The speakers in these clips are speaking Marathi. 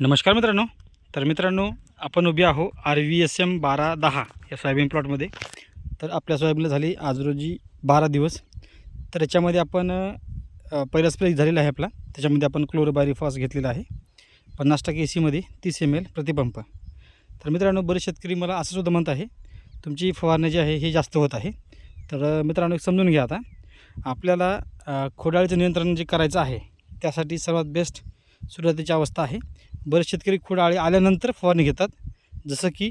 नमस्कार मित्रांनो. तर मित्रांनो आपण उभे आहो आर व्ही एस एम बारा दहा या सोयाबीन प्लॉटमध्ये. तर आपल्या सोयाबीनला झाली आज रोजी बारा दिवस. तर याच्यामध्ये आपण पहिला स्प्रे झालेला आहे आपला. त्याच्यामध्ये आपण क्लोरोबायरिफॉस घेतलेला आहे. पन्नास टक्के ए सीमध्ये तीस एम एल प्रतिपंप. तर मित्रांनो बरेच शेतकरी मला असं सुद्धा म्हणत आहे तुमची फवारणी जी आहे हे जास्त होत आहे. तर मित्रांनो एक समजून घ्या आता. आपल्याला खोडाळीचं नियंत्रण जे करायचं आहे त्यासाठी सर्वात बेस्ट सुरुवातीची अवस्था आहे. बरेच शेतकरी खोडाळी आल्यानंतर फवारणी घेतात. जसं की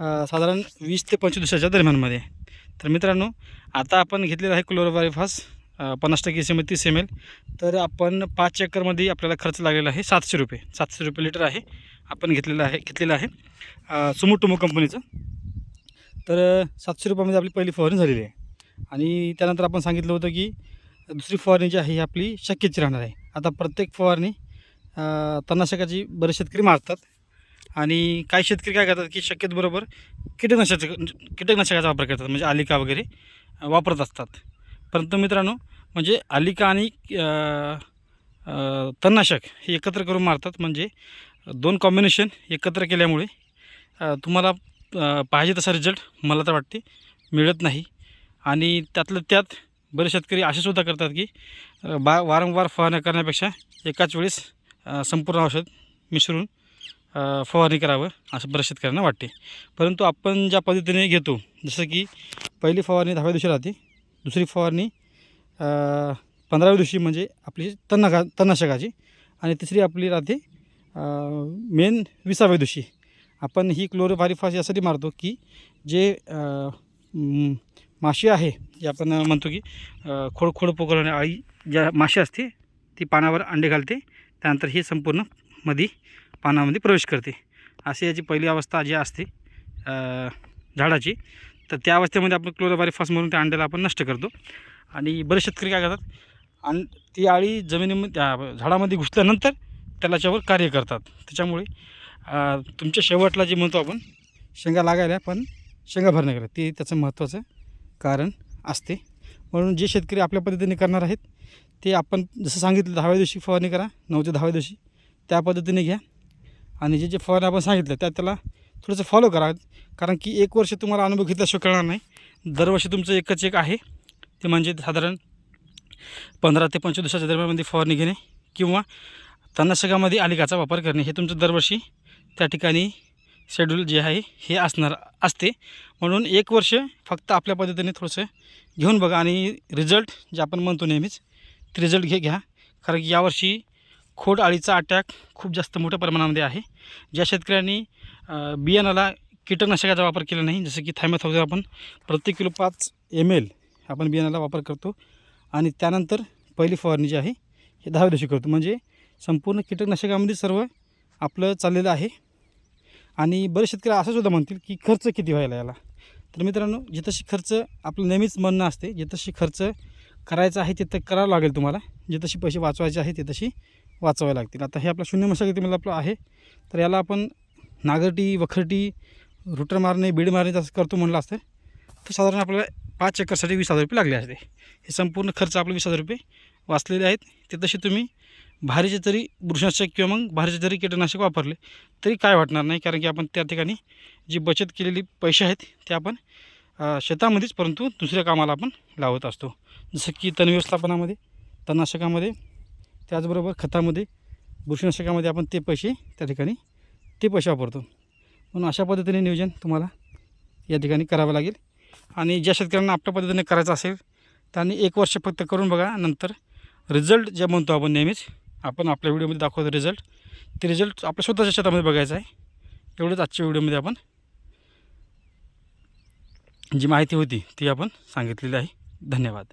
साधारण वीस ते पंचवीस दिवसाच्या दरम्यानमध्ये. तर मित्रांनो आता आपण घेतलेला आहे क्लोरोबायफास पन्नास टक्के एस एम एल तीस एम एल तर आपण पाच एकरमध्ये आपल्याला खर्च लागलेला आहे सातशे रुपये. सातशे रुपये लिटर आहे. आपण घेतलेलं आहे घेतलेलं आहे. सुमोटोमो कंपनीचं. तर सातशे रुपयामध्ये आपली पहिली फवारणी झालेली आहे. आणि त्यानंतर आपण सांगितलं होतं की दुसरी फवारणी जी आहे ही आपली शक्यची राहणार आहे. आता प्रत्येक फवारणी तणनाशकाची बरेच शेतकरी मारतात. आणि काही शेतकरी काय करतात की शक्यतोबरोबर कीटकनाशक कीटकनाशकाचा वापर करतात म्हणजे आलिका वगैरे वापरत असतात. परंतु मित्रांनो म्हणजे आलिका आणि तणनाशक हे एकत्र करून मारतात. म्हणजे दोन कॉम्बिनेशन एकत्र केल्यामुळे तुम्हाला पाहिजे तसा रिझल्ट मला तर वाटते मिळत नाही. आणि त्यातलं त्यात बरेच शेतकरी असे सुद्धा करतात की बा वारंवार फवारण्या करण्यापेक्षा एकाच वेळेस संपूर्ण औषध मिसळून फवारणी करावं असं बऱ्याच शेतकऱ्यांना वाटते. परंतु आपण ज्या पद्धतीने घेतो जसं की पहिली फवारणी दहाव्या दिवशी राहते दुसरी फवारणी पंधराव्या दिवशी म्हणजे आपली तन्नाका तणनाशकाची आणि तिसरी आपली राहते मेन विसाव्या दिवशी. आपण ही क्लोरोफारिफास यासाठी मारतो की जे माशी आहे जे आपण म्हणतो की खोड खोड खोड आणि आळी ज्या माशी असते ती पानावर अंडे घालते त्यानंतर ही संपूर्णमध्ये पानामध्ये प्रवेश करते. अशी याची पहिली अवस्था जी असते झाडाची तर त्या अवस्थेमध्ये आपण क्लोरोबारिफास म्हणून त्या अंड्याला आपण नष्ट करतो. आणि बरेच शेतकरी काय करतात आणि ती आळी जमिनीमध्ये त्या झाडामध्ये घुसल्यानंतर त्याच्यावर कार्य करतात. त्याच्यामुळे तुमच्या शेवटला जे म्हणतो आपण शेंगा लागायला पण शेंगा भरण्या करा ते त्याचं महत्त्वाचं कारण असते. म्हणून जे शेतकरी आपल्या पद्धतीने करणार आहेत ते आपण जसं सांगितलं दहाव्या दिवशी फवारणी करा नऊ ते दहाव्या दिवशी. त्या पद्धतीने घ्या. आणि जे जे फवारणी आपण सांगितलं त्या त्याला थोडंसं फॉलो करा. कारण की एक वर्ष तुम्हाला अनुभव घेतल्याशिवाय कळणार नाही. दरवर्षी तुमचं एकच एक आहे. ते म्हणजे साधारण पंधरा ते पंचवीस दिवसाच्या दरम्यानमध्ये फवारणी घेणे किंवा तणनाशकामध्ये आलिकाचा वापर करणे. हे तुमचं दरवर्षी त्या ठिकाणी शेड्यूल जे आहे हे असणार असते. म्हणून एक वर्ष फक्त आपल्या पद्धतीने थोडंसं घेऊन बघा. आणि रिझल्ट जे आपण म्हणतो नेहमीच ते रिझल्ट घे घ्या. कारण की यावर्षी खोड अळीचा अटॅक खूप जास्त मोठ्या प्रमाणामध्ये आहे. ज्या शेतकऱ्यांनी बियाणाला कीटकनाशकाचा वापर केला नाही जसं की थायमॅथॉक्झर आपण प्रत्येक किलो पाच एम एल आपण बियाणाला वापर करतो. आणि त्यानंतर पहिली फवारणी जी आहे हे दहाव्या दिवशी करतो. म्हणजे संपूर्ण कीटकनाशकामध्ये सर्व आपलं चाललेलं आहे. आणि बरेच शेतकरी असं सुद्धा म्हणतील की खर्च किती व्हायला याला. तर मित्रांनो जितशी खर्च आपलं नेहमीच म्हणणं असते जितशी खर्च करायचं आहे तिथं करावं लागेल तुम्हाला. जे तसे पैसे वाचवायचे आहे ते तशी वाचवावे लागतील. आता हे आपलं शून्य मशागतीमध्ये आपलं आहे. तर याला आपण नागरटी वखरटी रुटर मारणे बीड मारणे तसं करतो म्हणलं असतं. तर साधारण आपल्याला पाच एकरसाठी वीस हजार रुपये लागले असते. हे संपूर्ण खर्च आपले वीस हजार रुपये वाचलेले आहेत. ते तसे तुम्ही भारीचे तरी बुरशीनाशक किंवा मग भारीचे जरी कीटकनाशक वापरले तरी काय वाटणार नाही. कारण की आपण त्या ठिकाणी जी बचत केलेली पैसे आहेत ते आपण शेतामध्येच परंतु दुसऱ्या कामाला आपण लावत असतो. जसं की तण व्यवस्थापनामध्ये तणनाशकामध्ये त्याचबरोबर खतामध्ये बुरशीनाशकामध्ये आपण ते पैसे त्या ठिकाणी ते पैसे वापरतो. म्हणून अशा पद्धतीने नियोजन तुम्हाला या ठिकाणी करावं लागेल. आणि ज्या शेतकऱ्यांना आपल्या पद्धतीने करायचं असेल त्यांनी एक वर्ष फक्त करून बघा नंतर रिझल्ट जे म्हणतो आपण नेहमीच आपण आपल्या व्हिडिओमध्ये दाखवतो रिझल्ट. ते रिझल्ट आपल्या स्वतःच्या शेतामध्ये बघायचं आहे. एवढंच आजच्या व्हिडिओमध्ये आपण जी माहिती होती ती आपण सांगितलेली आहे. धन्यवाद.